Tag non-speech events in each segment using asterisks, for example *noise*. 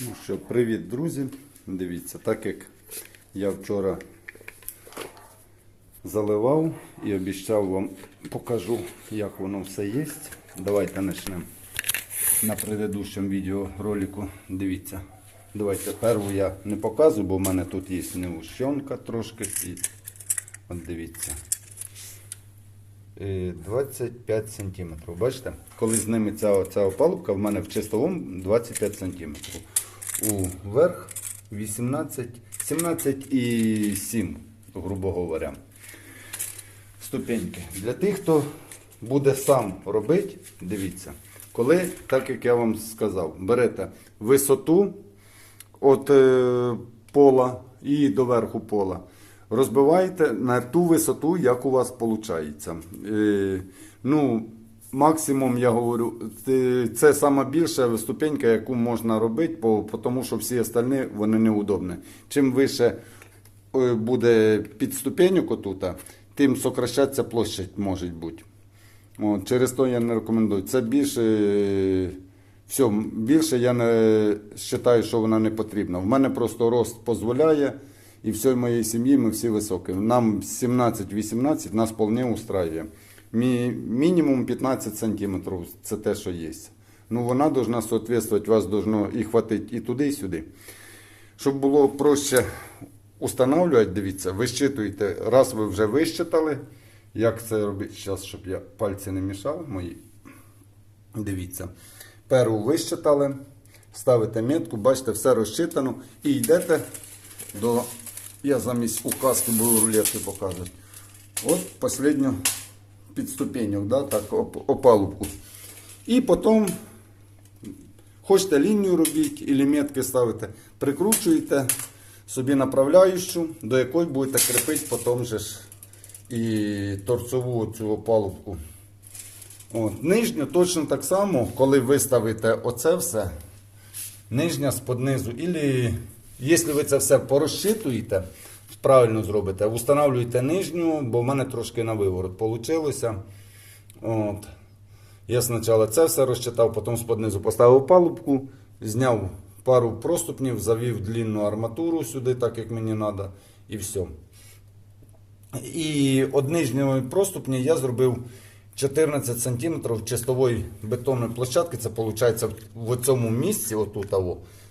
Ну що, привіт, друзі. Дивіться, так як я вчора заливав і обіцяв вам покажу, як воно все є. Давайте почнемо. На предыдущому відеоролику дивіться. Давайте перву я не показую, бо в мене тут є неущенка трошки. І... От дивіться. Е, 25 см. Бачите? Коли зніметься оця опалубка, в мене в чистовому 25 см. Уверх 18, 17 і 7, грубо говоря. Ступеньки. Для тих, хто буде сам робити, дивіться, коли, так як я вам сказав, берете висоту від е, пола і до верху пола. Розбиваєте на ту висоту, як у вас виходить. Е, ну, максимум, я говорю, це, сама більша ступенька, яку можна робити, тому що всі остальні вони неудобні. Чим вище е, буде під ступеню отута, тим сокращатися площадь може бути. От, через то я не рекомендую. Це більше, е, все, більше я не вважаю, що вона не потрібна. В мене просто рост дозволяє, і всій моїй сім'ї ми всі високі. Нам 17-18 нас вполне устраює. Мі, мінімум 15 сантиметрів це те, що є. Ну, вона должна соответствовать, вас должно і хватити і туди, і сюди. Щоб було проще устанавливати, дивіться, вищитуєте, раз ви вже вищитали, як це робити, зараз, щоб я пальці не мішав мої. Дивіться. Перу вищитали, ставите метку, бачите, все розчитано і йдете до. Я замість указки буду рулетки показувати. От останню підступеньок, да, так, оп- опалубку. І потім хочете лінію робіть, і метки ставите, прикручуєте собі направляючу, до якої будете кріпити потім же ж і торцову цю опалубку. От, нижню точно так само, коли ви ставите оце все, нижня з-под низу, ілі, якщо ви це все порозчитуєте, правильно зробите, встановлюєте нижню, бо в мене трошки на виворот вийшло. От. Я спочатку це все розчитав, потім з-под поставив палубку, зняв пару проступнів, завів длинну арматуру сюди, так як мені треба, і все. І від нижньої проступні я зробив 14 см чистової бетонної площадки. Це виходить в цьому місці, отут,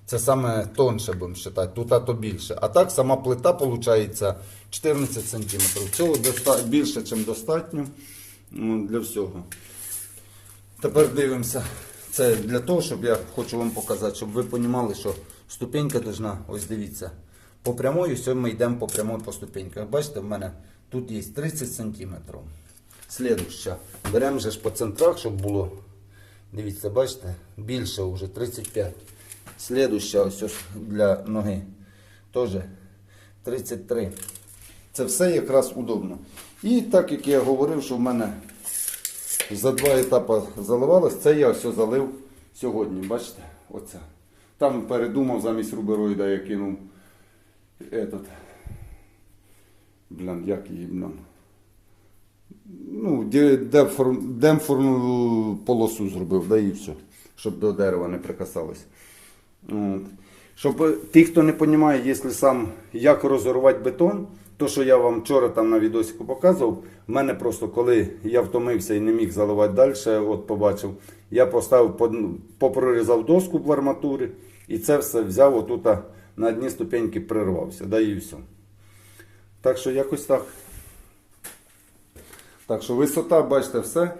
це саме тонше, будемо вважати, тут а то більше. А так сама плита виходить 14 см. Цього більше, ніж достатньо ну, для всього. Тепер дивимося. Це для того, щоб я хочу вам показати, щоб ви розуміли, що ступенька должна, ось дивіться, по прямої, все ми йдемо по прямой по ступеньках. Бачите, в мене тут є 30 см. Слідуща. Беремо же ж по центрах, щоб було. Дивіться, бачите, більше вже 35. Слідуща ось для ноги. Теж 33. Це все якраз удобно. І так як я говорив, що в мене за два етапи заливалось, це я все залив сьогодні, бачите? Оце. Там передумав замість рубероїда я кинув этот, блін, як її, блін. Ну, де- демпфорну полосу зробив, да і все, щоб до дерева не прикасалось. От. Щоб е, ті, хто не розуміє, якщо сам як розорвати бетон, то, що я вам вчора там на відосику показував, в мене просто коли я втомився і не міг заливати далі, от побачив, я поставив, попрорізав доску в арматурі і це все взяв отут на одні ступеньки прирвався, да і все. Так що якось так. Так що висота, бачите, все.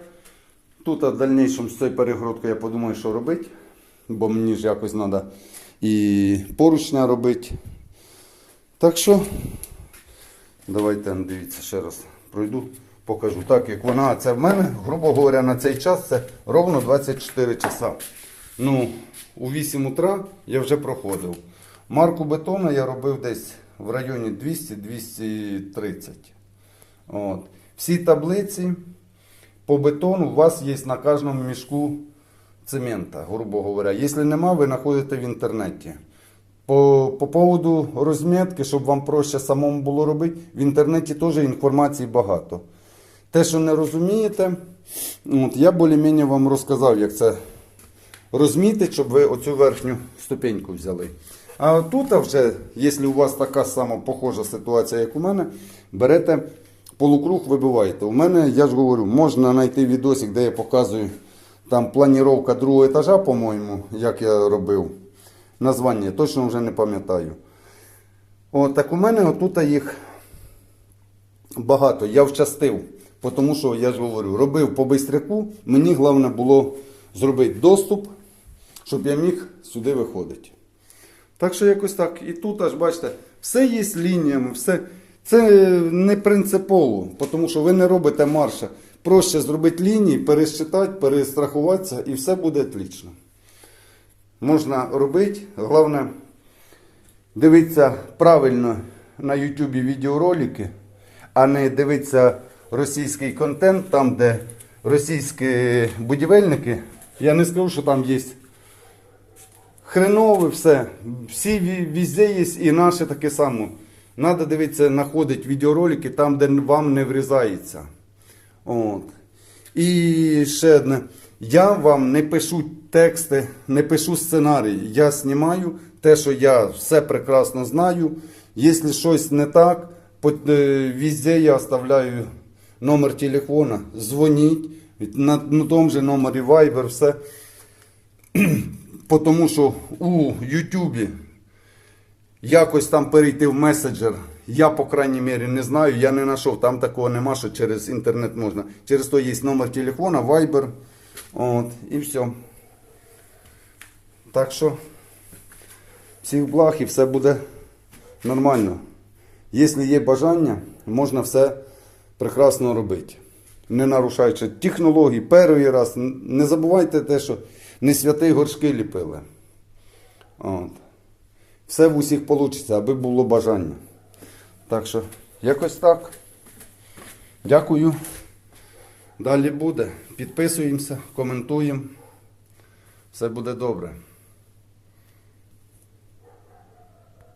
Тут в дальнішому з цією перегородкою я подумаю, що робити, бо мені ж якось треба і поручня робити. Так що, давайте дивіться ще раз пройду, покажу. Так, як вона, це в мене, грубо говоря, на цей час це ровно 24 часа. Ну, у 8 утра я вже проходив. Марку бетону я робив десь в районі 200-230. От. Всі таблиці по бетону у вас є на кожному мішку цемента, грубо говоря. Якщо нема, ви знаходите в інтернеті. По, по поводу розмітки, щоб вам проще самому було робити, в інтернеті теж інформації багато. Те, що не розумієте, от, я більш-менш вам розказав, як це розмітити, щоб ви оцю верхню ступеньку взяли. А тут вже, якщо у вас така сама похожа ситуація, як у мене, берете полукруг, вибиваєте. У мене, я ж говорю, можна знайти відосик, де я показую там планіровка другого етажа, по-моєму, як я робив. Названня точно вже не пам'ятаю. О, так у мене отут їх багато. Я вчастив. Тому що, я ж говорю, робив по бистряку, мені головне було зробити доступ, щоб я міг сюди виходити. Так що якось так. І тут аж бачите, все є з лініями, все. Це не принципово, тому що ви не робите марша. Проще зробити лінії, пересчитати, перестрахуватися і все буде отлично. Можна робити. Головне, дивитися правильно на Ютубі відеоролики, а не дивитися російський контент, там, де російські будівельники. Я не скажу, що там є хренове все. Всі ві- везде є і наше таке саме. Надо дивитися, знаходити відеоролики там, де вам не врізається. От. І ще одне. Я вам не пишу тексти, не пишу сценарій. Я знімаю те, що я все прекрасно знаю. Якщо щось не так, е, везде я оставляю номер телефона, дзвоніть на, на тому же номері Viber, все. *clears throat* Тому що у Ютубі якось там перейти в меседжер. Я, по крайній мірі, не знаю, я не знайшов, там такого нема, що через інтернет можна. Через то є номер телефона, Viber. От, і все. Так що, всіх благ і все буде нормально. Якщо є бажання, можна все прекрасно робити. Не нарушаючи технології, перший раз. Не забувайте те, що не святий горшки ліпили. От. Все в усіх вийде, аби було бажання. Так що, якось так. Дякую. Далі буде. Підписуємося, коментуємо. Все буде добре.